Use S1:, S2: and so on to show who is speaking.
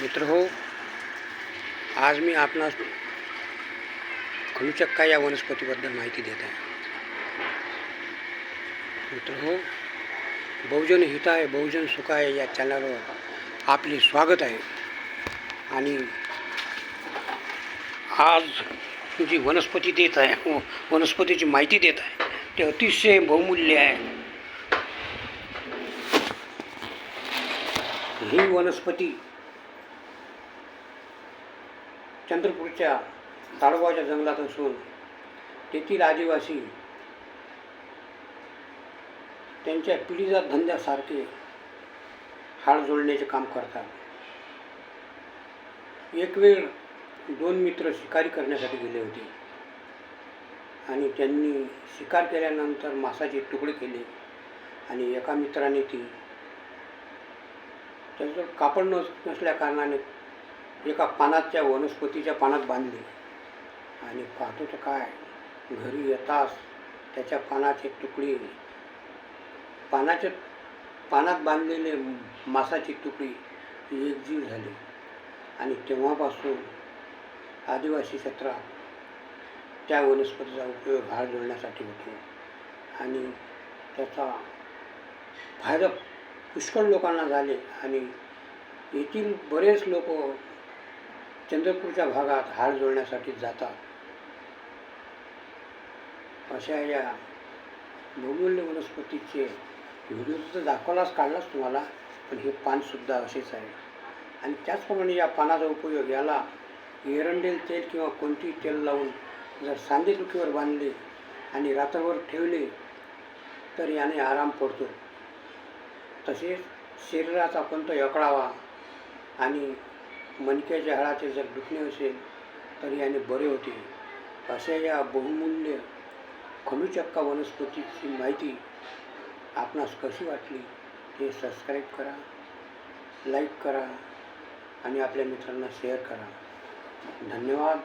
S1: मित्र हो आज मी आपणास खलुचक्का या वनस्पतीबद्दल माहिती देत आहे. मित्र हो बहुजन हिताय बहुजन सुखाय या चॅनलवर आपले स्वागत आहे. आणि आज जी वनस्पती देत आहे वनस्पतीची माहिती देत आहे ते अतिशय बहुमूल्य आहे. ही वनस्पती चंद्रपूरच्या ताडोबाच्या जंगलात असून तेथील आदिवासी त्यांच्या पिढीजात धंद्यासारखे हाड जोडण्याचे काम करतात. एक वेळ दोन मित्र शिकारी करण्यासाठी गेले होते. आणि त्यांनी शिकार केल्यानंतर मासाचे तुकडे केले आणि एका मित्राने ती त्याचं कापड नस नसल्या कारणाने एका पानाच्या वनस्पतीच्या पानात बांधली. आणि पाहतो तर काय? घरी येतास त्याच्या पानाचे तुकडे पानाच्या पानात बांधलेले मासाची तुकडी एकजीव झाली. आणि तेव्हापासून आदिवासी क्षेत्रात त्या वनस्पतीचा उपयोग हार जोडण्यासाठी होतो. आणि त्याचा फायदा पुष्कळ लोकांना झाले. आणि येथील बरेच लोक चंद्रपूरच्या भागात हार जोडण्यासाठी जातात. अशा या बहुमूल्य वनस्पतीचे व्हिडिओ तर दाखवलाच काढलाच तुम्हाला पण हे पानसुद्धा असेच आहे. आणि त्याचप्रमाणे या पानाचा उपयोग याला एरंडेल तेल किंवा कोणतेही तेल लावून जर सांधेदुखीवर बांधले आणि रात्रभर ठेवले तर याने आराम पडतो. तसेच शरीराचा कोणता यकळावा आणि मणक्याच्या हाडाचे जर दुखणे असेल तर याने बरे होते. अशा या बहुमूल्य खनुचक्का वनस्पतीची माहिती आपणास कशी वाटली ते सबस्क्राईब करा लाईक करा आणि आपल्या मित्रांना शेअर करा. धन्यवाद.